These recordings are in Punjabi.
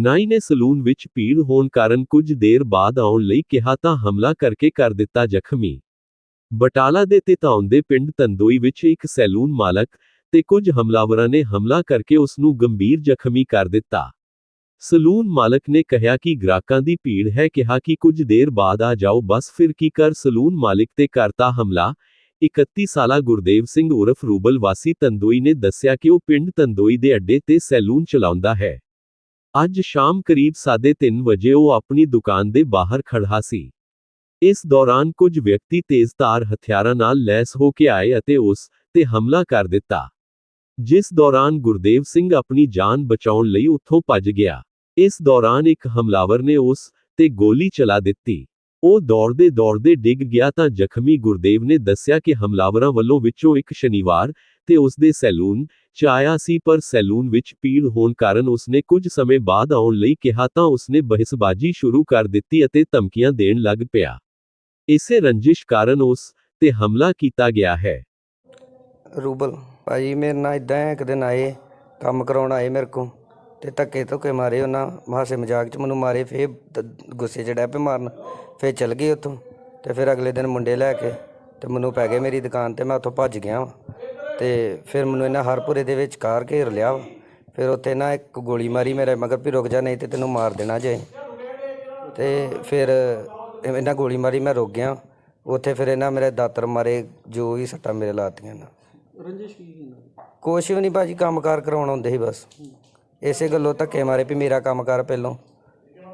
ਨਾਈ ਨੇ ਸਲੂਨ ਵਿੱਚ ਭੀੜ ਹੋਣ ਕਾਰਨ ਕੁਝ ਦੇਰ ਬਾਅਦ ਆਉਣ ਲਈ ਕਿਹਾ ਤਾਂ ਹਮਲਾ ਕਰਕੇ ਕਰ ਦਿੱਤਾ ਜ਼ਖਮੀ। ਬਟਾਲਾ ਦੇ ਤਿਤਾਉਂਦੇ ਪਿੰਡ ਤੰਦੋਈ ਵਿੱਚ ਇੱਕ ਸੈਲੂਨ ਮਾਲਕ ਤੇ ਕੁਝ ਹਮਲਾਵਰਾਂ ਨੇ ਹਮਲਾ ਕਰਕੇ ਉਸ ਨੂੰ ਗੰਭੀਰ ਜ਼ਖਮੀ ਕਰ ਦਿੱਤਾ। ਸਲੂਨ ਮਾਲਕ ਨੇ ਕਿਹਾ ਕਿ ਗ੍ਰਾਹਕਾਂ ਦੀ ਭੀੜ ਹੈ, ਕਿਹਾ ਕਿ ਕੁਝ ਦੇਰ ਬਾਅਦ ਆ ਜਾਓ, ਬਸ ਫਿਰ ਕੀ ਕਰ? ਸਲੂਨ ਮਾਲਿਕ ਤੇ ਕਰਤਾ ਹਮਲਾ। 31 ਸਾਲਾ ਗੁਰਦੇਵ ਸਿੰਘ ਉਰਫ ਰੂਬਲ ਵਾਸੀ ਤੰਦੋਈ ਨੇ ਦੱਸਿਆ ਕਿ ਉਹ ਪਿੰਡ ਤੰਦੋਈ ਦੇ ਅੱਡੇ ਤੇ ਸੈਲੂਨ ਚਲਾਉਂਦਾ ਹੈ। ਅੱਜ ਸ਼ਾਮ ਕਰੀਬ 3:30 ਵਜੇ ਉਹ ਆਪਣੀ ਦੁਕਾਨ ਦੇ ਬਾਹਰ ਖੜਾ ਸੀ। ਇਸ ਦੌਰਾਨ ਕੁਝ ਵਿਅਕਤੀ ਤੇਜ਼ਧਾਰ ਹਥਿਆਰਾਂ ਨਾਲ ਲੈਸ ਹੋ ਕੇ ਆਏ ਅਤੇ ਉਸ ਤੇ ਹਮਲਾ ਕਰ ਦਿੱਤਾ। ਜਿਸ ਦੌਰਾਨ ਗੁਰਦੇਵ ਸਿੰਘ ਆਪਣੀ ਜਾਨ ਬਚਾਉਣ ਲਈ ਉੱਥੋਂ ਭੱਜ ਗਿਆ। ਇਸ ਦੌਰਾਨ ਇੱਕ ਹਮਲਾਵਰ ਨੇ ਉਸ ਤੇ ਗੋਲੀ ਚਲਾ ਦਿੱਤੀ। ਉਹ ਦੌੜਦੇ ਦੌੜਦੇ ਡਿੱਗ ਗਿਆ ਤਾਂ ਜ਼ਖਮੀ ਗੁਰਦੇਵ ਨੇ ਦੱਸਿਆ ਕਿ ਹਮਲਾਵਰਾਂ ਵੱਲੋਂ ਵਿੱਚੋਂ ਇੱਕ ਸ਼ਨੀਵਾਰ ਤੇ ਉਸ ਦੇ ਸੈਲੂਨ 'ਚ ਆਇਆ ਸੀ ਪਰ ਸੈਲੂਨ ਵਿੱਚ ਭੀੜ ਹੋਣ ਕਾਰਨ ਉਸਨੇ ਕੁਝ ਸਮੇਂ ਬਾਅਦ ਆਉਣ ਲਈ ਕਿਹਾ ਤਾਂ ਉਸਨੇ ਬਹਿਸਬਾਜ਼ੀ ਸ਼ੁਰੂ ਕਰ ਦਿੱਤੀ ਅਤੇ ਧਮਕੀਆਂ ਦੇਣ ਲੱਗ ਪਿਆ। ਇਸੇ ਰੰਜਿਸ਼ ਕਾਰਨ ਉਸ ਤੇ ਹਮਲਾ ਕੀਤਾ ਗਿਆ ਹੈ। ਰੂਬਲ ਭਾਜੀ ਮੇਰੇ ਨਾਲ ਇਦਾਂ ਇੱਕ ਦਿਨ ਆਏ, ਕੰਮ ਕਰਾਉਣ ਆਏ ਮੇਰੇ ਕੋ ਤੇ ਧੱਕੇ ਧੁੱਕੇ ਮਾਰੇ ਉਹਨਾਂ ਹਾਸੇ ਮਜ਼ਾਕ ਚ ਮੈਨੂੰ ਮਾਰੇ, ਫੇਰ ਦ- ਗੁੱਸੇ ਚ ਡੈ ਪਏ ਮਾਰਨ, ਫੇਰ ਚਲ ਗਏ ਉੱਥੋਂ, ਤੇ ਫਿਰ ਅਗਲੇ ਦਿਨ ਮੁੰਡੇ ਲੈ ਕੇ, ਤੇ ਮੈਨੂੰ ਪੈ ਗਏ ਮੇਰੀ ਦੁਕਾਨ ਤੇ, ਮੈਂ ਉੱਥੋਂ ਭੱਜ ਗਿਆ ਵਾਂ। ਤੇ ਫਿਰ ਮੈਨੂੰ ਇਹਨਾਂ ਹਰਪੁਰੇ ਦੇ ਵਿੱਚ ਕਾਰ ਘੇਰ ਲਿਆ ਵਾ। ਫਿਰ ਉੱਥੇ ਨਾ ਇੱਕ ਗੋਲੀ ਮਾਰੀ ਮੇਰੇ ਮਗਰ ਵੀ ਰੁਕ ਜਾ ਨਹੀਂ ਤੇ ਤੈਨੂੰ ਮਾਰ ਦੇਣਾ ਜੇ। ਤੇ ਫਿਰ ਇਹਨਾਂ ਗੋਲੀ ਮਾਰੀ ਮੈਂ ਰੁਕ ਗਿਆ। ਉੱਥੇ ਫਿਰ ਇਹਨਾਂ ਮੇਰੇ ਦਾਤਰ ਮਾਰੇ ਜੋ ਵੀ ਸੱਟਾਂ ਮੇਰੇ ਲਾਤੀਆਂ ਨਾ ਰੰਜਿਸ਼ ਕੀ ਸੀ ਇਹਨਾਂ ਦੀ? ਕੁਛ ਵੀ ਨਹੀਂ ਭਾਜੀ ਕੰਮਕਾਰ ਕਰਾਉਣ ਆਉਂਦੇ ਸੀ ਬਸ। ਇਸੇ ਗੱਲੋਂ ਧੱਕੇ ਮਾਰੇ ਵੀ ਮੇਰਾ ਕੰਮਕਾਰ ਪਹਿਲੋਂ।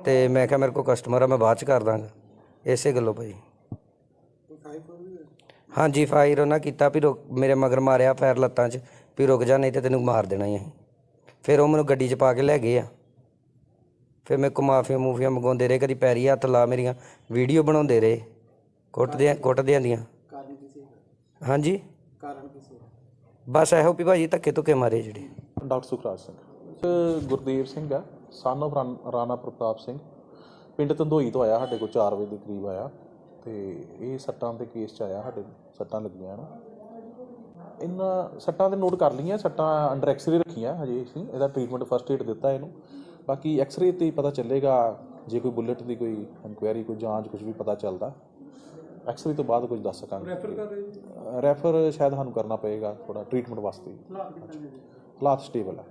ਤੇ ਮੈਂ ਕਿਹਾ ਮੇਰੇ ਕੋਲ ਕਸਟਮਰ ਆ ਮੈਂ ਬਾਅਦ ਚ ਕਰ ਦਾਂਗਾ। ਇਸੇ ਗੱਲੋਂ ਭਾਜੀ। ਹਾਂਜੀ ਫਾਇਰ ਉਹਨਾਂ ਕੀਤਾ ਵੀ ਰੁਕ ਮੇਰੇ ਮਗਰ ਮਾਰਿਆ ਪੈਰ ਲੱਤਾਂ 'ਚ ਵੀ ਰੁਕ ਜਾ ਨਹੀਂ ਤੇ ਤੈਨੂੰ ਮਾਰ ਦੇਣਾ ਹੀ ਅਸੀਂ ਫਿਰ ਉਹ ਮੈਨੂੰ ਗੱਡੀ 'ਚ ਪਾ ਕੇ ਲੈ ਗਏ ਆ। ਫਿਰ ਮੈਂ ਮਾਫੀਆਂ ਮੂਫੀਆਂ ਮੰਗਾਉਂਦੇ ਰਹੇ ਕਦੀ ਪੈਰੀ ਹੱਥ ਲਾ ਮੇਰੀਆਂ ਵੀਡੀਓ ਬਣਾਉਂਦੇ ਰਹੇ ਕੁੱਟਦੇ ਕੁੱਟਦਿਆਂ ਦੀਆਂ। ਕਾਰਨ ਕੀ ਸੀ ਹਾਂਜੀ? ਕਾਰਨ ਕੀ ਸੀ ਬਸ ਇਹੋ ਵੀ ਭਾਜੀ ਧੱਕੇ ਧੁੱਕੇ ਮਾਰੇ ਜਿਹੜੇ। ਡਾਕਟਰ ਸੁਖਰਾਜ ਸਿੰਘ। ਗੁਰਦੇਵ ਸਿੰਘ ਆ ਸਨ of ਰਨ ਰਾਣਾ ਪ੍ਰਤਾਪ ਸਿੰਘ। ਪਿੰਡ ਤੰਦੋਈ ਤੋਂ ਆਇਆ ਸਾਡੇ ਕੋਲ 4 ਵਜੇ ਦੇ ਕਰੀਬ ਆਇਆ। ਤੇ ਇਹ ਸੱਟਾਂ ਦੇ ਕੇਸ ਚ ਆਇਆ ਸਾਡੇ ਸੱਟਾਂ ਲੱਗੀਆਂ ਨਾ ਇਹਨਾਂ ਸੱਟਾਂ ਤੇ ਨੋਟ ਕਰ ਲਈਆਂ ਸੱਟਾਂ ਅੰਡਰ ਐਕਸ-ਰੇ ਰੱਖੀਆਂ ਹਜੇ ਅਸੀਂ ਇਹਦਾ ਟ੍ਰੀਟਮੈਂਟ ਫਸਟ ਏਡ ਦਿੱਤਾ ਇਹਨੂੰ। ਬਾਕੀ ਐਕਸ-ਰੇ ਤੇ ਹੀ ਪਤਾ ਚੱਲੇਗਾ ਜੇ ਕੋਈ ਬੁਲੇਟ ਦੀ ਕੋਈ ਇਨਕੁਆਇਰੀ ਕੋਈ ਜਾਂਚ ਕੁਝ ਵੀ ਪਤਾ ਚੱਲਦਾ। ਐਕਸ-ਰੇ ਤੋਂ ਬਾਅਦ ਕੁਝ ਦੱਸ ਸਕਾਂਗੇ। ਰੈਫਰ ਕਰ ਰਹੇ ਰੈਫਰ ਸ਼ਾਇਦ ਸਾਨੂੰ ਕਰਨਾ ਪਏਗਾ ਥੋੜਾ ਟ੍ਰੀਟਮੈਂਟ ਵਾਸਤੇ। ਹਾਲਾਤ ਸਟੇਬਲ ਹੈ।